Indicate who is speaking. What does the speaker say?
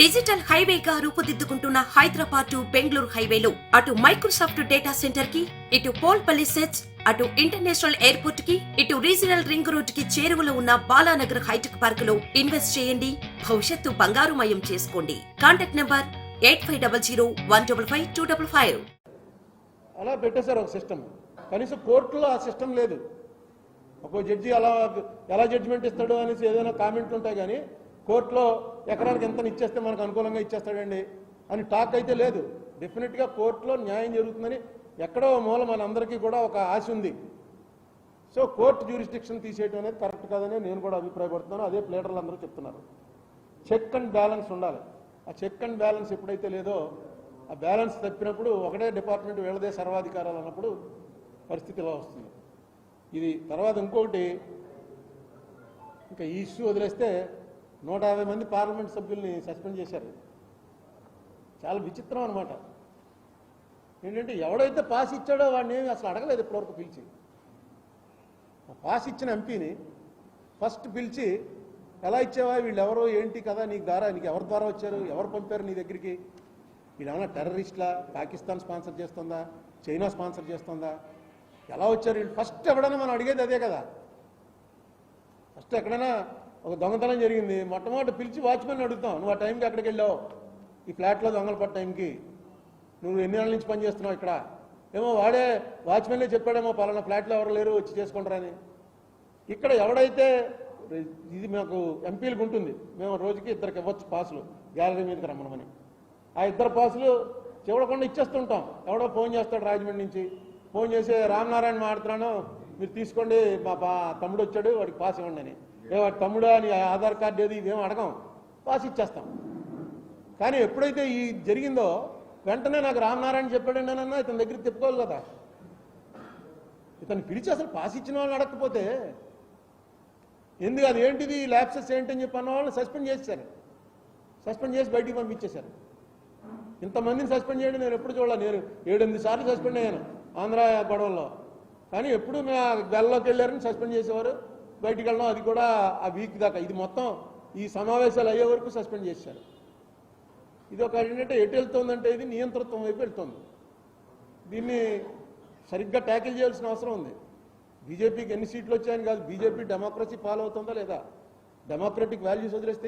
Speaker 1: Digital హైవేగా రూపుదిద్దుకుంటున్న Hyderabad to Bengaluru హైవేలో. అటు మైక్రోసాఫ్ట్ డేటా సెంటర్కి ఇటు పోల్పల్లి సెట్స్ అటు ఇంటర్నేషనల్ ఎయిర్పోర్ట్కి ఇటు రీజనల్ రింగ్ రోడ్కి చేరువలో ఉన్న బాలానగర్ హైటెక్ పార్క్లో ఇన్వెస్ట్ చేయండి. భవిష్యత్తు బంగారుమయం చేసుకోండి. Contact number eight five double zero one double five two double five.
Speaker 2: అలా పెట్టేశారు ఒక సిస్టమ్. కనీసం కోర్టులో ఆ సిస్టమ్ లేదు. ఒక జడ్జి అలా ఎలా జడ్జిమెంట్ ఇస్తాడు అనేసి ఏదైనా కామెంట్లు ఉంటాయి కానీ కోర్టులో ఎకరానికి ఎంత ఇచ్చేస్తే మనకు అనుకూలంగా ఇచ్చేస్తాడండి అని టాక్ అయితే లేదు. డెఫినెట్గా కోర్టులో న్యాయం జరుగుతుందని ఎక్కడో మూల మనందరికీ కూడా ఒక ఆశ ఉంది. సో కోర్టు జ్యూరిస్డిక్షన్ తీసేయడం అనేది కరెక్ట్ కాదని నేను కూడా అభిప్రాయపడుతున్నాను. అదే ప్లేటర్లు అందరూ చెప్తున్నారు. చెక్ అండ్ బ్యాలెన్స్ ఉండాలి. ఆ చెక్ అండ్ బ్యాలెన్స్ ఎప్పుడైతే లేదో ఆ బ్యాలెన్స్ తప్పినప్పుడు ఒకటే డిపార్ట్మెంట్ వీళ్ళదే సర్వాధికారాలు అన్నప్పుడు పరిస్థితి ఇలా వస్తుంది. ఇది తర్వాత ఇంకొకటి ఇంకా ఈ ఇష్యూ వదిలేస్తే నూట యాభై మంది పార్లమెంట్ సభ్యుల్ని సస్పెండ్ చేశారు. చాలా విచిత్రం అనమాట ఏంటంటే ఎవడైతే పాస్ ఇచ్చాడో వాడిని అసలు అడగలేదు ఇప్పటివరకు పిలిచి. పాస్ ఇచ్చిన ఎంపీని ఫస్ట్ పిలిచి ఎలా ఇచ్చావా? వీళ్ళు ఎవరో ఏంటి కదా నీకు ద్వారా నీకు ఎవరి ద్వారా వచ్చారు? ఎవరు పంపారు నీ దగ్గరికి? వీళ్ళేమన్నా టెర్రరిస్ట్లా? పాకిస్తాన్ స్పాన్సర్ చేస్తుందా? చైనా స్పాన్సర్ చేస్తుందా? ఎలా వచ్చారు వీళ్ళు? ఫస్ట్ ఎవడైనా మనం అడిగేది అదే కదా. ఫస్ట్ ఎక్కడైనా ఒక దొంగతనం జరిగింది. మొట్టమొదటి పిలిచి వాచ్మెన్ అడుగుతాం నువ్వు ఆ టైంకి ఎక్కడికి వెళ్ళావు? ఈ ఫ్లాట్లో దొంగలు పడ్డ టైంకి. నువ్వు ఎన్ని నెలల నుంచి పనిచేస్తున్నావు ఇక్కడ? ఏమో వాడే వాచ్మెన్లే చెప్పాడేమో పలానా ఫ్లాట్లో ఎవరు లేరు వచ్చి చేసుకుంటారని. ఇక్కడ ఎవడైతే ఇది మాకు ఎంపీలకు ఉంటుంది. మేము రోజుకి ఇద్దరికి ఇవ్వచ్చు పాసులు గ్యాలరీ మీదకి రమ్మనమని. ఆ ఇద్దరు పాసులు చివడకుండా ఇచ్చేస్తుంటాం. ఎవడో ఫోన్ చేస్తాడు రాజమండ్రి నుంచి. ఫోన్ చేసి రామనారాయణ మాడుతున్నాను మీరు తీసుకోండి మా తమ్ముడు వచ్చాడు వాడికి పాస్ ఇవ్వండి అని. ఏ తమ్ముడా తమ్ముడు అని ఆధార్ కార్డు ఏది ఇవేం అడగం. పాస్ ఇచ్చేస్తాం. కానీ ఎప్పుడైతే ఈ జరిగిందో వెంటనే నాకు రామనారాయణ చెప్పాడండి అన్న ఇతని దగ్గర తిప్పుకోవాలి కదా. ఇతను పిలిచి అసలు పాస్ ఇచ్చిన వాళ్ళని అడగకపోతే ఎందుకు అది ఏంటిది ల్యాబ్సెస్ ఏంటని చెప్పి అన్న వాళ్ళని సస్పెండ్ చేశారు సస్పెండ్ చేసి బయటికి పంపించేశారు. ఇంతమందిని సస్పెండ్ చేయడం నేను ఎప్పుడు చూడలే. నేను ఏడెనిమిది సార్లు సస్పెండ్ అయ్యాను ఆంధ్ర గొడవల్లో. కానీ ఎప్పుడు మేము ఆ గల్లోకి వెళ్ళారని సస్పెండ్ చేసేవారు. బయటికి వెళ్ళడం అది కూడా ఆ వీక్ దాకా. ఇది మొత్తం ఈ సమావేశాలు అయ్యే వరకు సస్పెండ్ చేశారు. ఇది ఒక ఏంటంటే ఎటు వెళ్తుందంటే ఇది నియంతృత్వం వైపు వెళ్తుంది. దీన్ని సరిగ్గా ట్యాకిల్ చేయాల్సిన అవసరం ఉంది. బీజేపీకి ఎన్ని సీట్లు వచ్చాయని కాదు. బీజేపీ డెమోక్రసీ ఫాలో అవుతుందా లేదా? డెమోక్రటిక్ వాల్యూస్ వదిలేస్తే